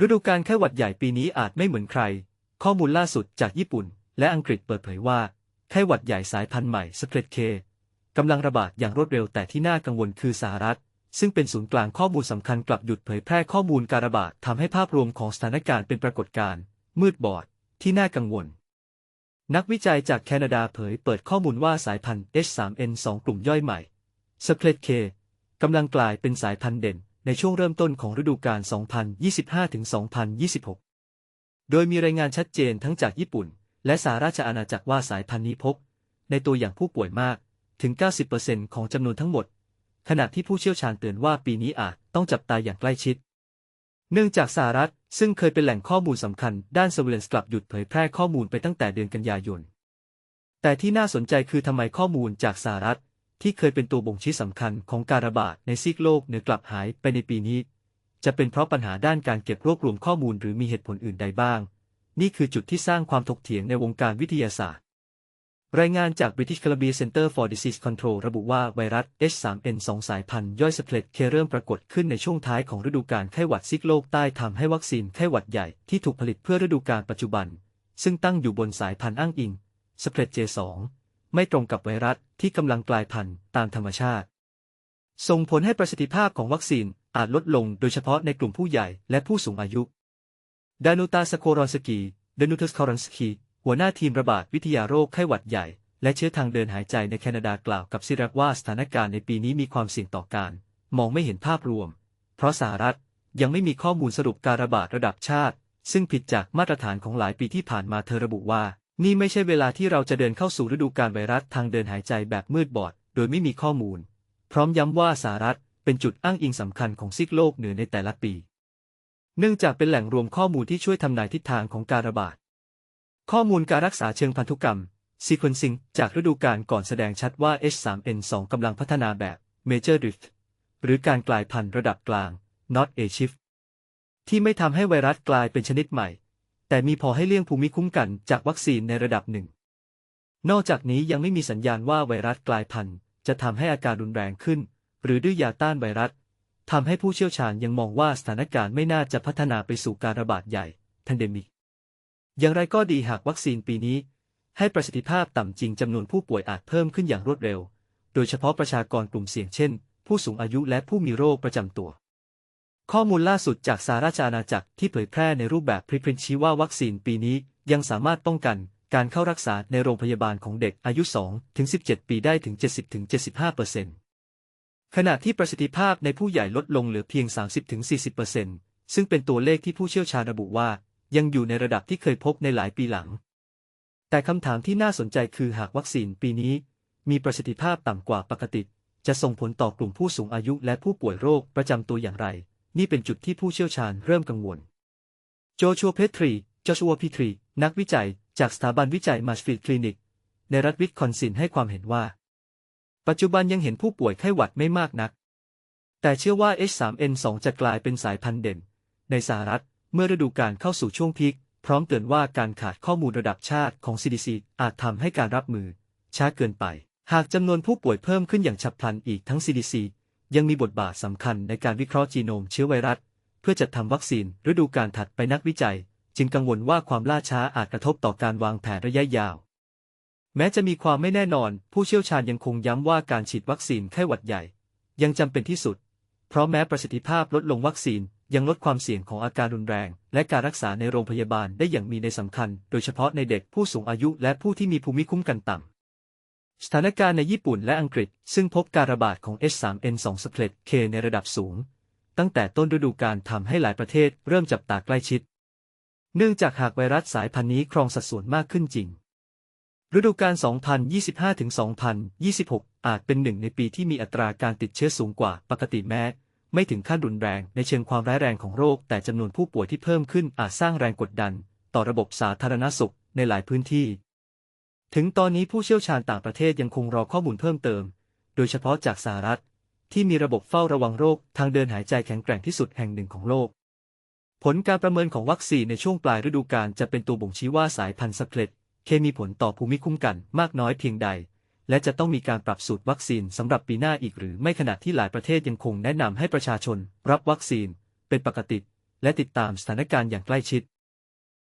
ฤดูกาลไข้หวัดใหญ่ปีนี้อาจไม่เหมือนใคร ข้อมูลล่าสุดจากญี่ปุ่น และอังกฤษเปิดเผยว่า ไข้หวัดใหญ่สายพันธุ์ใหม่สเปรดเคกำลังระบาดอย่างรวดเร็วแต่ที่น่ากังวลคือสหรัฐ ซึ่งเป็นศูนย์กลางข้อมูลสำคัญกลับหยุดเผยแพร่ข้อมูลการระบาดทำให้ภาพรวมของสถานการณ์เป็นปรากฏการณ์ มืดบอด ที่น่ากังวล นักวิจัยจากแคนาดาเผยเปิดข้อมูลว่าสายพันธุ์ H3N2 กลุ่มย่อยใหม่สเปรดเคกำลังกลายเป็นสายพันธุ์เด่น ในช่วงเริ่มต้นของฤดูกาล 2025-2026 โดยมีรายงานชัดเจนทั้งจากญี่ปุ่น และสหราชอาณาจักรว่าสายพันธุ์นี้พบ ในตัวอย่างผู้ป่วยมากถึง 90%ของจำนวนทั้งหมด ขณะที่ผู้เชี่ยวชาญเตือนว่าปีนี้อาจต้องจับตาอย่างใกล้ชิด เนื่องจากสหรัฐซึ่งเคยเป็นแหล่งข้อมูลสำคัญด้าน surveillance กลับหยุดเผยแพร่ข้อมูลไปตั้งแต่เดือนกันยายน แต่ที่น่าสนใจคือทำไมข้อมูลจากสหรัฐ ที่เคยเป็นตัวบ่งชี้สำคัญของการระบาดในซีกโลกเหนือกลับหายไปในปีนี้ จะเป็นเพราะปัญหาด้านการเก็บรวบรวมข้อมูลหรือมีเหตุผลอื่นใดบ้าง นี่คือจุดที่สร้างความถกเถียงในวงการวิทยาศาสตร์ รายงานจาก British Columbia Center for Disease Control ระบุว่าไวรัส H3N2 สายพันธุ์ย่อยสเปรดเคเริ่มปรากฏขึ้นในช่วงท้ายของฤดูกาลไข้หวัดซิกโลกใต้ทำให้วัคซีนไข้หวัดใหญ่ที่ถูกผลิตเพื่อฤดูกาลปัจจุบัน ซึ่งตั้งอยู่บนสายพันธุ์อ้างอิงสเปรด J2 ไม่ตรงกับไวรัสที่กำลังกลายพันธุ์ตามธรรมชาติ ส่งผลให้ประสิทธิภาพของวัคซีนอาจลดลงโดยเฉพาะในกลุ่มผู้ใหญ่และผู้สูงอายุดานูตาสโครอนสกีดานูทัสคอรอนสกีหัวหน้าทีมระบาดวิทยาโรคไข้หวัดใหญ่ และเชื้อทางเดินหายใจในแคนาดากล่าวกับซิรักว่าสถานการณ์ในปีนี้มีความเสี่ยงต่อการ มองไม่เห็นภาพรวม เพราะสหรัฐยังไม่มีข้อมูลสรุปการระบาดระดับชาติ ซึ่งผิดจากมาตรฐานของหลายปีที่ผ่านมาเธอระบุว่า นี่ไม่ใช่เวลาที่เราจะเดินเข้าสู่ฤดูกาลไวรัสทางเดินหายใจแบบมืดบอด โดยไม่มีข้อมูล พร้อมย้ำว่าสหรัฐเป็นจุดอ้างอิงสำคัญของซีกโลกเหนือในแต่ละปี เนื่องจากเป็นแหล่งรวมข้อมูลที่ช่วยทำนายทิศทางของการระบาด ข้อมูลการรักษาเชิงพันธุกรรม sequencing จากฤดูกาลก่อนแสดงชัดว่า H3N2 กำลังพัฒนาแบบ major drift หรือการกลายพันธุ์ระดับกลาง not a shift ที่ไม่ทำให้ไวรัสกลายเป็นชนิดใหม่ แต่มีพอให้เลี่ยงภูมิคุ้มกันจากวัคซีนในระดับหนึ่ง นอกจากนี้ยังไม่มีสัญญาณว่าไวรัสกลายพันธุ์ จะทำให้อาการรุนแรงขึ้น หรือดื้อยาต้านไวรัสทำให้ผู้เชี่ยวชาญยังมองว่าสถานการณ์ไม่น่าจะพัฒนาไปสู่การระบาดใหญ่ทันเดมิกอย่างไรก็ดีหากวัคซีนปีนี้ ให้ประสิทธิภาพต่ำจริงจำนวนผู้ป่วยอาจเพิ่มขึ้นอย่างรวดเร็ว โดยเฉพาะประชากรกลุ่มเสี่ยงเช่น ผู้สูงอายุและผู้มีโรคประจำตัว ข้อมูลล่าสุดจากสหราชอาณาจักรที่เผยแพร่ในรูปแบบพรีพรินชี้ว่าวัคซีนปีนี้ยังสามารถป้องกันการเข้ารักษาในโรงพยาบาลของเด็กอายุ2-17 ปีได้ถึง 70-75%ขณะที่ประสิทธิภาพในผู้ใหญ่ลดลงเหลือเพียง 30-40%ซึ่งเป็นตัวเลขที่ผู้เชี่ยวชาญระบุว่า ยังอยู่ในระดับที่เคยพบในหลายปีหลัง แต่คำถามที่น่าสนใจคือหากวัคซีนปีนี้ มีประสิทธิภาพต่ำกว่าปกติ จะส่งผลต่อกลุ่มผู้สูงอายุและผู้ป่วยโรคประจำตัวอย่างไร นี่เป็นจุดที่ผู้เชี่ยวชาญเริ่มกังวล โจชัวเพทรีจอชัวพีทรี นักวิจัย จากสถาบันวิจัยมาสฟิลด์คลินิก ในรัฐวิสคอนซินให้ความเห็นว่า ปัจจุบันยังเห็นผู้ป่วยไข้หวัดไม่มากนัก แต่เชื่อว่า H3N2 จะกลายเป็นสายพันธุ์เด่น ในสหรัฐเมื่อฤดูกาลเข้าสู่ช่วงพีคพร้อมเตือนว่าการขาดข้อมูลระดับชาติของ CDC อาจทำให้การรับมือ ช้าเกินไป หากจำนวนผู้ป่วยเพิ่มขึ้นอย่างฉับพลันอีกทั้ง CDC ยังมีบทบาทสำคัญในการวิเคราะห์จีโนมเชื้อไวรัส เพื่อจัดทำวัคซีนฤดูกาลถัดไปนักวิจัย จึงกังวลว่าความล่าช้าอาจกระทบต่อการวางแผนระยะยาว แม้จะมีความไม่แน่นอน ผู้เชี่ยวชาญยังคงย้ำว่าการฉีดวัคซีนไข้หวัดใหญ่ ยังจำเป็นที่สุด เพราะแม้ประสิทธิภาพลดลงวัคซีนยังลดความเสี่ยงของอาการรุนแรง และการรักษาในโรงพยาบาลได้อย่างมีในสำคัญ โดยเฉพาะในเด็กผู้สูงอายุและผู้ที่มีภูมิคุ้มกันต่ำ สถานการณ์ในญี่ปุ่นและอังกฤษ ซึ่งพบการระบาดของ H3N2 สเปรดเคในระดับสูง ตั้งแต่ต้นฤดูกาลทำให้หลายประเทศเริ่มจับตาใกล้ชิด เนื่องจากหากไวรัสสายพันธุ์นี้ครองสัดส่วนมากขึ้นจริง ฤดูกาล 2025-2026 อาจเป็นหนึ่งในปีที่มีอัตราการติดเชื้อสูงกว่าปกติแม้ ไม่ถึงขั้นรุนแรงในเชิงความร้ายแรงของโรค แต่จำนวนผู้ป่วยที่เพิ่มขึ้นอาจสร้างแรงกดดัน ต่อระบบสาธารณสุขในหลายพื้นที่ ถึงตอนนี้ผู้เชี่ยวชาญต่างประเทศยังคงรอข้อมูลเพิ่มเติม โดยเฉพาะจากสหรัฐ ที่มีระบบเฝ้าระวังโรคทางเดินหายใจแข็งแกร่งที่สุดแห่งหนึ่งของโลก ผลการประเมินของวัคซีนในช่วงปลายฤดูกาลจะเป็นตัวบ่งชี้ว่าสายพันธุ์สเปรดเคมีผลต่อภูมิคุ้มกันมากน้อยเพียงใด และจะต้องมีการปรับสูตรวัคซีนสำหรับปีหน้าอีกหรือไม่ขณะที่หลายประเทศยังคงแนะนำให้ประชาชน รับวัคซีน เป็นปกติ และติดตามสถานการณ์อย่างใกล้ชิด